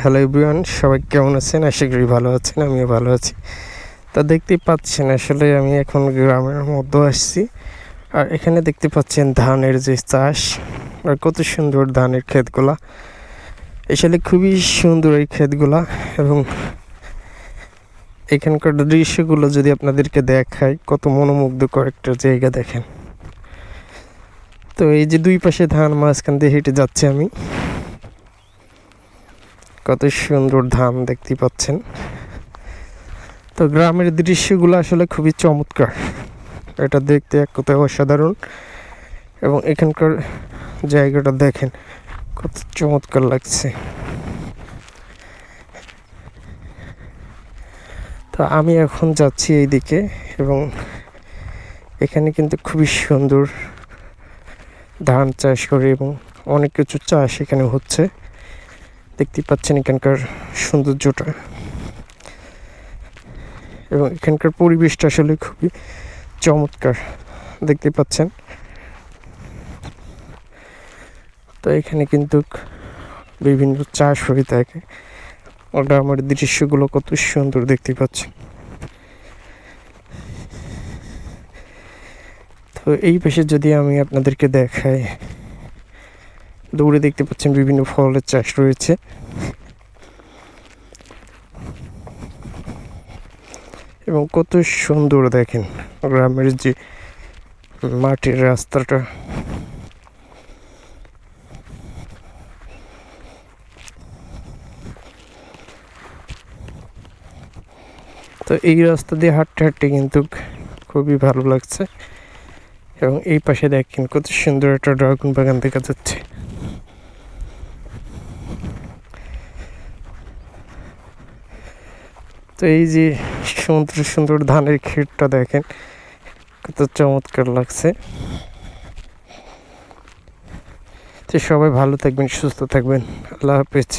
Hello everyone সবাই কেমন আছেন? আশা করি ভালো আছেন, আমিও ভালো আছি। তা দেখতেই পাচ্ছেন, আসলে আমি এখন গ্রামের মধ্যে আসছি। আর এখানে দেখতে পাচ্ছেন ধানের যে চাষ, আর কত সুন্দর ধানের ক্ষেতগুলা। আসলে খুবই সুন্দর এই ক্ষেতগুলা এবং এখানকার দৃশ্যগুলো যদি আপনাদেরকে দেখাই, কত মনোমুগ্ধকর একটা জায়গা দেখেন। তো এই যে দুই পাশে ধান, মাঝখান দিয়ে হেঁটে যাচ্ছে আমি। কত সুন্দর ধান দেখতে পাচ্ছেন। তো গ্রামের দৃশ্যগুলো আসলে খুবই চমৎকার। এটা দেখতে এক কোথায় অসাধারণ এবং এখানকার জায়গাটা দেখেন, কত চমৎকার লাগছে। তো আমি এখন যাচ্ছি এইদিকে এবং এখানে কিন্তু খুবই সুন্দর ধান চাষ করে এবং অনেক কিছু চাষ এখানে হচ্ছে। দেখতে পাচ্ছেন এখানকার সৌন্দর্যটা। এবং এখানকার পরিবেশটা আসলে খুবই চমৎকার দেখতে পাচ্ছেন। তো এখানে কিন্তু বিভিন্ন চাষ হয়ে থাকে ওটা আমার দৃশ্যগুলো কত সুন্দর দেখতে পাচ্ছেন। তো এই পাশে যদি আমি আপনাদেরকে দেখাই দৌড়ে দেখতে পাচ্ছেন বিভিন্ন ফলের চাষ রয়েছে। এবং কত সুন্দর দেখেন গ্রামের যে মাটির রাস্তাটা। তো এই রাস্তা দিয়ে হাঁটতে হাঁটতে কিন্তু খুবই ভালো লাগছে। এবং এই পাশে দেখেন কত সুন্দর একটা ড্রাগন বাগান দেখা যাচ্ছে। তো এই যে সুন্দর সুন্দর ধানের ক্ষেতটা দেখেন, কত চমৎকার লাগছে। তো সবাই ভালো থাকবেন, সুস্থ থাকবেন, আল্লাহ হাফেজ।